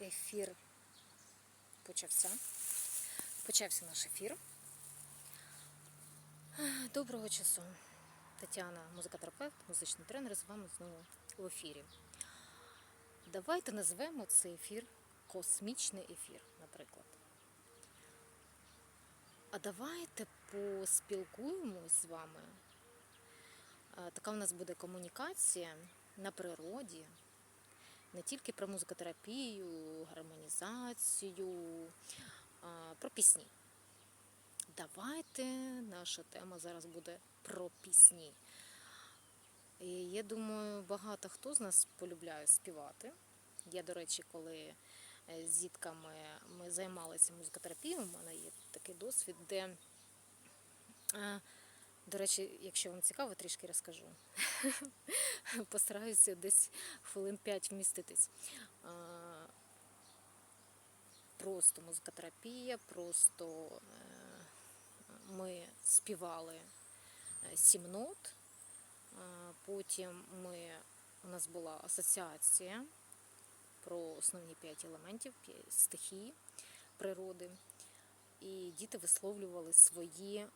ефір почався. Почався наш ефір. Доброго часу. Тетяна, музикотерапевт, музичний тренер, з вами знову в ефірі. Давайте назвемо цей ефір космічний ефір, наприклад. А давайте поспілкуємось з вами. Е, Така в нас буде комунікація на природі, не тільки про музикотерапію, гармонізацію, а про пісні. Давайте наша тема зараз буде про пісні. І я думаю, багато хто з нас полюбляє співати. Я, до речі, коли е, з дітками ми займалися музикотерапією, у мене є такий досвід, де, е, до речі, якщо вам цікаво, трішки розкажу. Постараюся десь хвилин 5 вміститись. Просто музикотерапія, просто е, ми співали е, сім нот. Потім ми, у нас була асоціація про основні п'ять елементів, п'ять стихій природи. І діти висловлювали свої,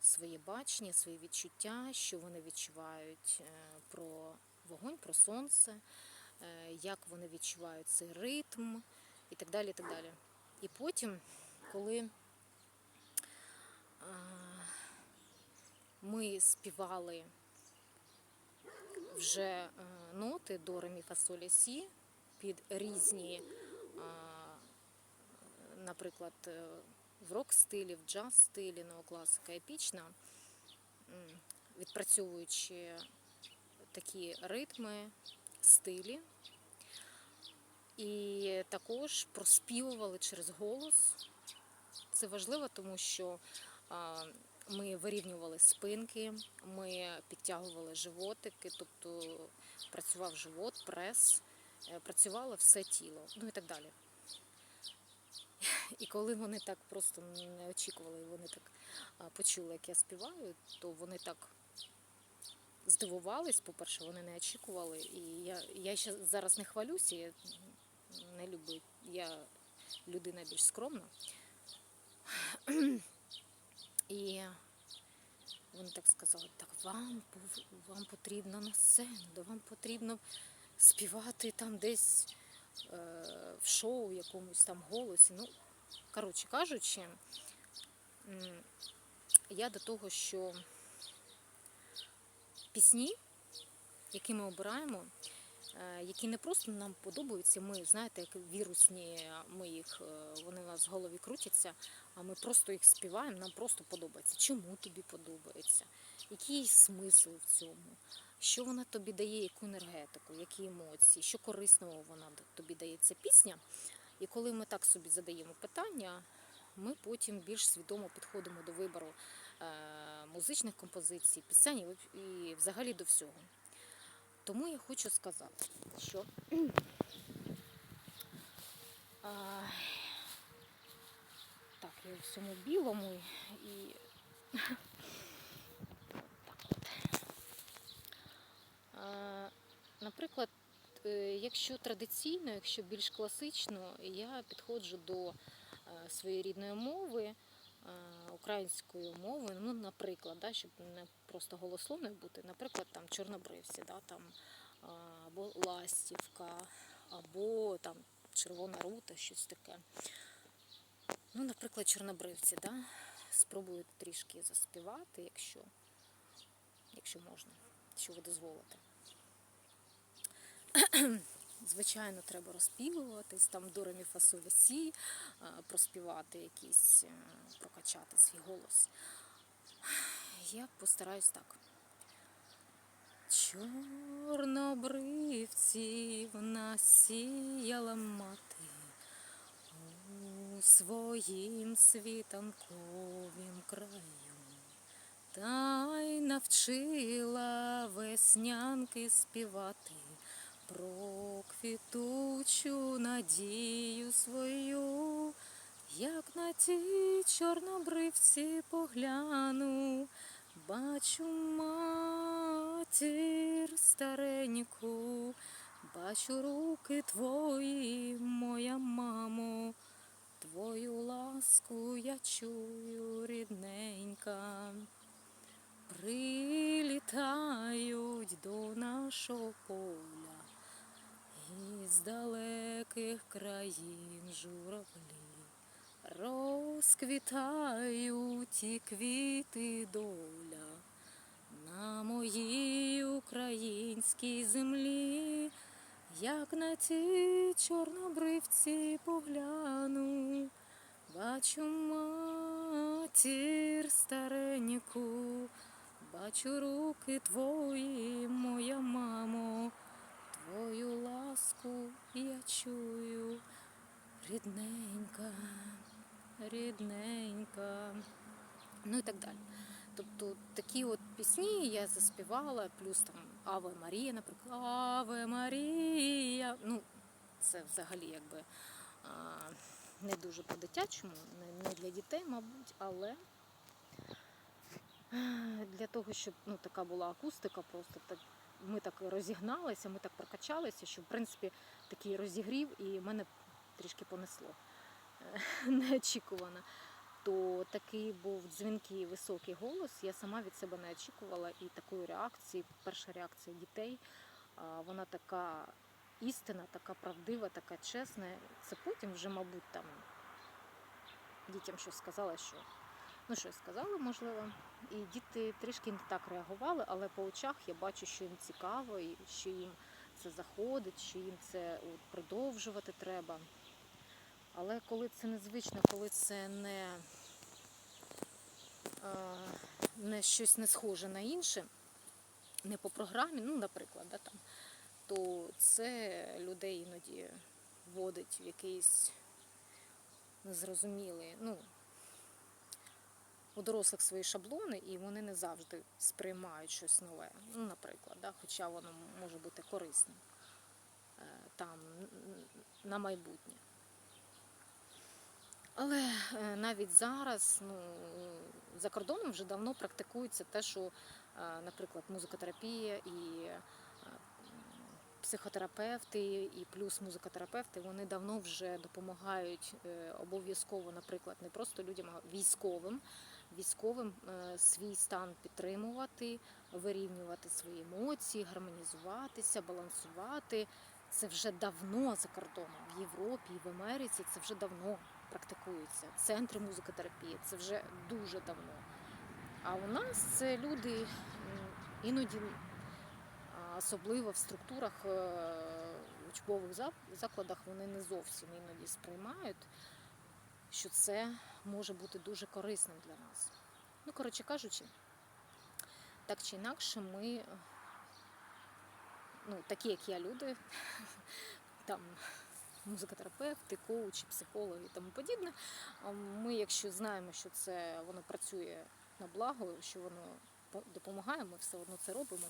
своє бачення, свої відчуття, що вони відчувають е, про вогонь, про сонце, е, як вони відчувають цей ритм і так далі. І, так далі. і потім, коли ми співали вже е, ноти до ремі фасолі сі під різні, наприклад, е, в рок-стилі, в джаз-стилі, неокласика епічна, відпрацьовуючи такі ритми, стилі. І також проспівували через голос. Це важливо, тому що ми вирівнювали спинки, ми підтягували животики, тобто працював живот, прес, е, працювало все тіло, ну і так далі. І коли вони так просто не очікували, вони так почули, як я співаю, то вони так здивувались. По-перше, вони не очікували. І я, я ще зараз не хвалюся, я не люблю, я людина більш скромна. І вони так сказали, так вам, вам потрібно на сцену, вам потрібно співати там десь е, в шоу, якомусь там голосі. Ну, коротше кажучи, я до того, що пісні, які ми обираємо, е, які не просто нам подобаються, ми, знаєте, як вірусні, ми їх, е, вони у нас в голові крутяться, а ми просто їх співаємо, нам просто подобається. Чому тобі подобається? Який смисл в цьому? Що вона тобі дає, яку енергетику, які емоції, що корисного вона тобі дає ця пісня? І коли ми так собі задаємо питання, ми потім більш свідомо підходимо до вибору е, музичних композицій, пісень і взагалі до всього. Тому я хочу сказати, що так, я у всьому білому і так от. Наприклад, якщо традиційно, якщо більш класично, я підходжу до е, своєї рідної мови, е, української мови, ну, наприклад, да, щоб не просто голословною бути, наприклад, там чорнобривці, да, там, або ластівка, або там червона рута, щось таке. Ну, наприклад, чорнобривці, да? спробую трішки заспівати, якщо, якщо можна, якщо ви дозволите. Звичайно, треба розпівуватись, там до ремі фасолі сі, проспівати якісь, е, прокачати свій голос. Я постараюсь так. Чорнобривців насіяла мати у своїм світанковім краю, та й навчила веснянки співати про квітучу надію свою, як на ті чорнобривці погляну, бачу матір стареньку, Бачу руки твої, моя мамо, твою ласку я чую, рідненька. Прилітають до нашого поля із далеких країн журавлі. Розквітають і квіти доля на моїй українській землі, як на ті чорнобривці погляну, бачу матір стареньку, бачу руки твої, моя мамо, твою ласку я чую, рідненька, рідненька. Ну і так далі. Тобто такі от пісні я заспівала, плюс там Аве Марія, наприклад, Аве Марія. Ну, це взагалі якби а, не дуже по-дитячому, не, не для дітей, мабуть, але для того, щоб ну, така була акустика, просто так, ми так розігналися, ми так прокачалися, що в принципі такий розігрів і мене трішки понесло е, неочікувано то такий був дзвінкий високий голос. Я сама від себе не очікувала і такої реакції, перша реакція дітей, вона така істина, така правдива, така чесна. Це потім вже, мабуть, там дітям щось сказала, що ну щось сказали, можливо. І діти трішки не так реагували, але по очах я бачу, що їм цікаво, і що їм це заходить, що їм це продовжувати треба. Але коли це незвично, коли це не, е, не щось не схоже на інше, не по програмі, ну, наприклад, да, там, то це людей іноді вводить в якийсь незрозумілий, ну, у дорослих свої шаблони, і вони не завжди сприймають щось нове. Ну, наприклад, да, хоча воно може бути корисним е, там на майбутнє. Але е, навіть зараз ну, за кордоном вже давно практикується те, що, е, наприклад, музикотерапія і психотерапевти, і плюс музикотерапевти, вони давно вже допомагають обов'язково, наприклад, не просто людям, а військовим, військовим е, свій стан підтримувати, вирівнювати свої емоції, гармонізуватися, балансувати. Це вже давно за кордоном в Європі і в Америці. Це вже давно практикується. Центри музикотерапії це вже дуже давно. А у нас це люди іноді, особливо в структурах е, учбових закладах, вони не зовсім іноді сприймають, що це може бути дуже корисним для нас. Ну, коротше кажучи, так чи інакше, ми, ну, такі, як я, люди, там музикотерапевти, коучі, психологи і тому подібне. Ми, якщо знаємо, що це воно працює на благо, що воно по- допомагає, ми все одно це робимо,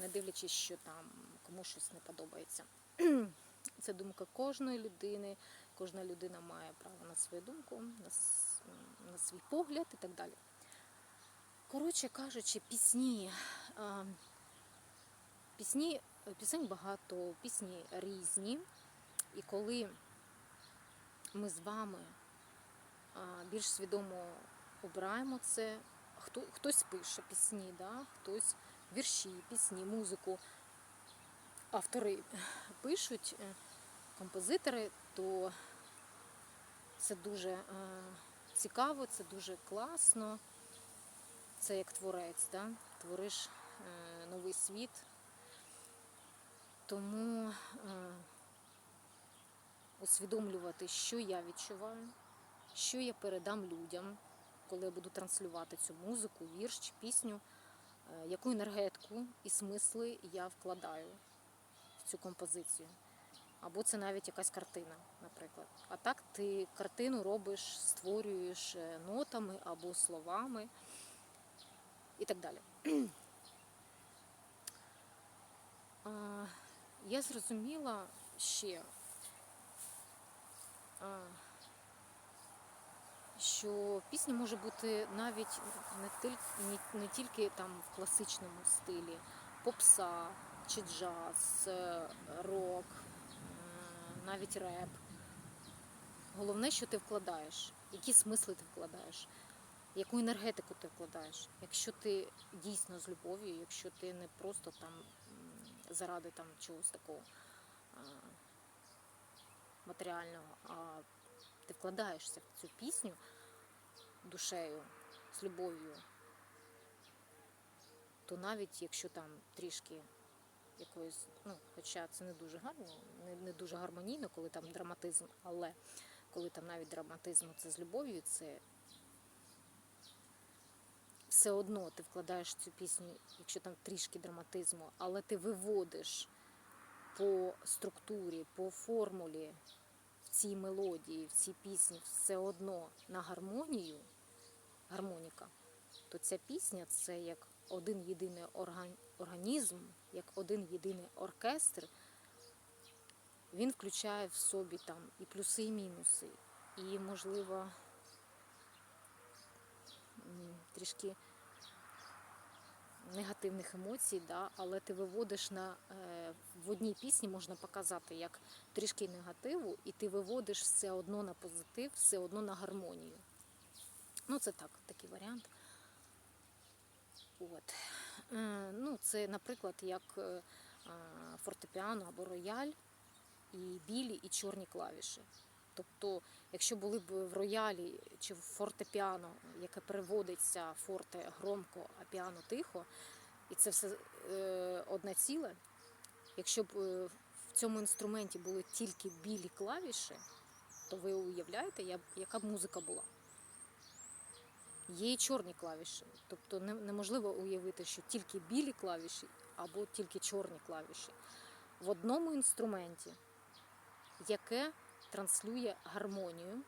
не дивлячись, що там комусь щось не подобається. Це думка кожної людини. Кожна людина має право на свою думку, на, свій погляд і так далі. Коротше кажучи, пісні. Пісні, пісень багато, пісні різні. І коли ми з вами більш свідомо обираємо це, хто, хтось пише пісні, да? хтось вірші, пісні, музику, автори пишуть, е, композитори, то це дуже е, цікаво, це дуже класно. Це як творець, да? твориш е, новий світ. Тому е, усвідомлювати, що я відчуваю, що я передам людям, коли я буду транслювати цю музику, вірш чи пісню, яку енергетику і смисли я вкладаю в цю композицію. Або це навіть якась картина, наприклад. А так ти картину робиш, створюєш е, нотами або словами і так далі. Я зрозуміла ще, що пісня може бути навіть не тільки, не, не тільки там в класичному стилі, попса, чи джаз, е, рок, навіть реп. Головне, що ти вкладаєш, які смисли ти вкладаєш, яку енергетику ти вкладаєш. Якщо ти дійсно з любов'ю, якщо ти не просто там заради там чогось такого а, матеріального, а ти вкладаєшся в цю пісню душею, з любов'ю, то навіть якщо там трішки якоїсь, ну, хоча це не дуже гарно, не, не дуже гармонійно, коли там драматизм, але коли там навіть драматизм це з любов'ю, це все одно ти вкладаєш цю пісню, якщо там трішки драматизму, але ти виводиш по структурі, по формулі в цій мелодії, в цій пісні все одно на гармонію, гармоніка, то ця пісня це як один єдиний орган, організм, як один єдиний оркестр. Він включає в собі там і плюси, і мінуси, і, можливо, трішки негативних емоцій, да, але ти виводиш на е, в одній пісні можна показати як трішки негативу, і ти виводиш все одно на позитив, все одно на гармонію. Ну, це так, такий варіант. От. Е, ну, це, наприклад, як е, фортепіано або рояль, і білі, і чорні клавіші. Тобто, якщо були б в роялі чи в фортепіано, яке переводиться форте громко, а піано тихо, і це все е, одне ціле, якщо б в цьому інструменті були тільки білі клавіші, то ви уявляєте, яка б музика була? Є і чорні клавіші. Тобто неможливо уявити, що тільки білі клавіші або тільки чорні клавіші. В одному інструменті, яке транслює гармонію,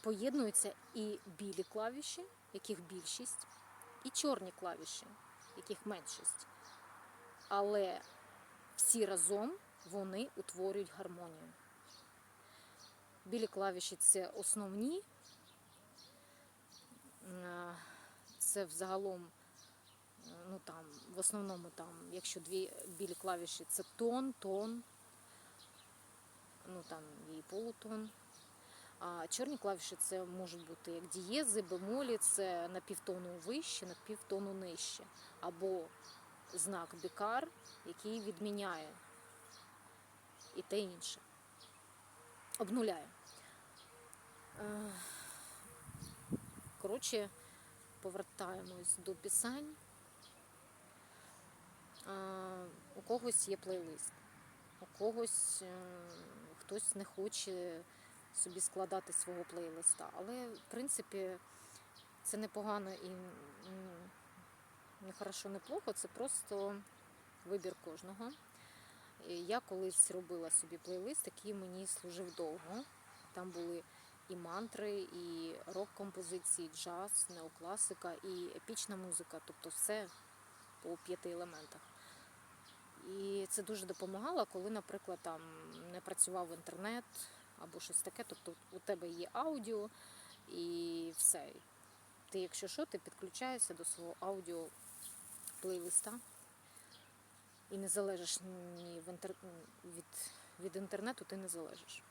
поєднуються і білі клавіші, яких більшість, і чорні клавіші, яких меншість. Але всі разом вони утворюють гармонію. Білі клавіші це основні, це взагалом, е, ну там, в основному там, якщо дві білі клавіші, це тон, тон, ну там і полутон. А чорні клавіші це можуть бути як дієзи, бемолі, це на півтону вище, на півтону нижче. Або знак бікар, який відміняє і те інше. Обнуляє. Коротше, повертаємось до пісень. У когось є плейлист, у когось е, хтось не хоче собі складати свого плейлиста. Але, в принципі, це непогано і не хорошо, не плохо, це просто вибір кожного. Я колись робила собі плейлист, який мені служив довго. Там були і мантри, і рок-композиції, джаз, неокласика, і епічна музика, тобто все по п'яти елементах. І це дуже допомагало, коли, наприклад, там не працював інтернет або щось таке. Тобто у тебе є аудіо і все. Ти, якщо що, ти підключаєшся до свого аудіо плейлиста і не залежиш ні в інтер... від, від інтернету, ти не залежиш.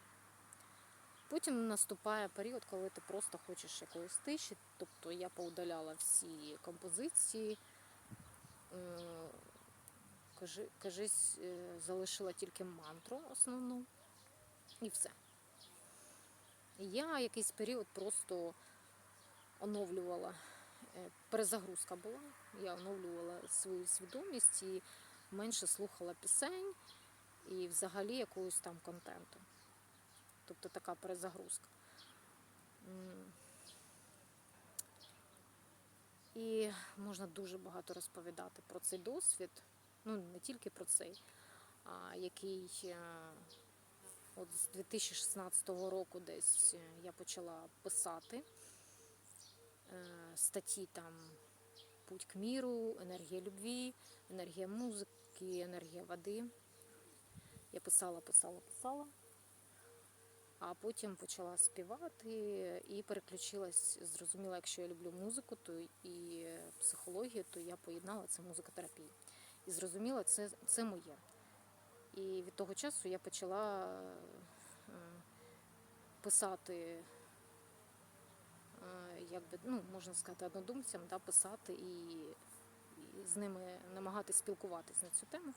Потім наступає період, коли ти просто хочеш якоїсь тиші. Тобто я поудаляла всі композиції, е, кажи- кажись, е, залишила тільки мантру основну і все. Я якийсь період просто оновлювала, е, перезагрузка була. Я оновлювала свою свідомість і менше слухала пісень і взагалі якогось там контенту. Тобто така перезагрузка. І можна дуже багато розповідати про цей досвід. Ну, не тільки про цей, а який е, от з 2016 року десь е, я почала писати е, статті там Путь к міру, енергія любві, енергія музики, енергія води. Я писала, писала, писала а потім почала співати і переключилась, зрозуміла, якщо я люблю музику, то і психологію, то я поєднала це музикотерапію. і зрозуміла, це, це моє. І від того часу я почала е, писати, е, як би, ну, можна сказати, однодумцям, да, писати і, і з ними намагатися спілкуватись на цю тему,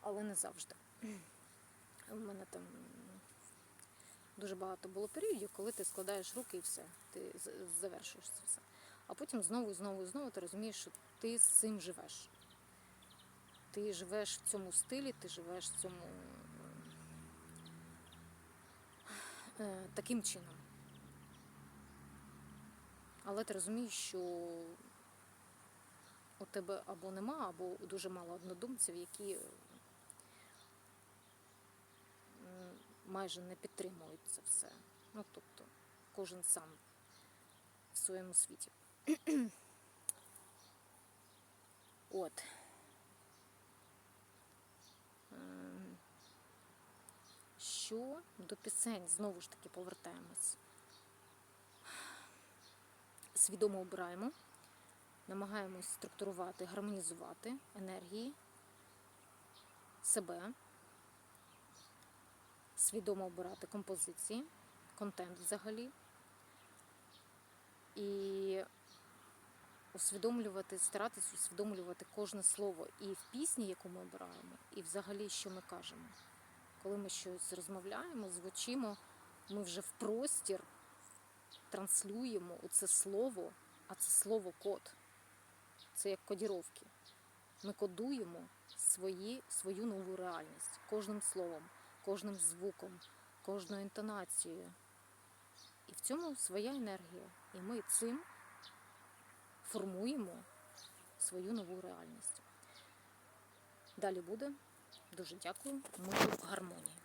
але не завжди. У мене там дуже багато було періодів, коли ти складаєш руки і все, ти завершуєш це все. А потім знову і знову і знову ти розумієш, що ти з цим живеш. Ти живеш в цьому стилі, ти живеш в цьому е, таким чином. Але ти розумієш, що у тебе або нема, або дуже мало однодумців, які майже не підтримують це все. Ну, тобто, кожен сам в своєму світі. От. Ем, Що до пісень, знову ж таки повертаємось. Свідомо обираємо, намагаємось структурувати, гармонізувати енергії себе, свідомо обирати композиції, контент взагалі. І усвідомлювати, старатись усвідомлювати кожне слово і в пісні, яку ми обираємо, і взагалі, що ми кажемо. Коли ми щось розмовляємо, звучимо, ми вже в простір транслюємо це слово, а це слово код. Це як кодіровки. Ми кодуємо свої, свою нову реальність кожним словом, кожним звуком, кожною інтонацією. І в цьому своя енергія. І ми цим формуємо свою нову реальність. Далі буде. Дуже дякую. Ми в гармонії.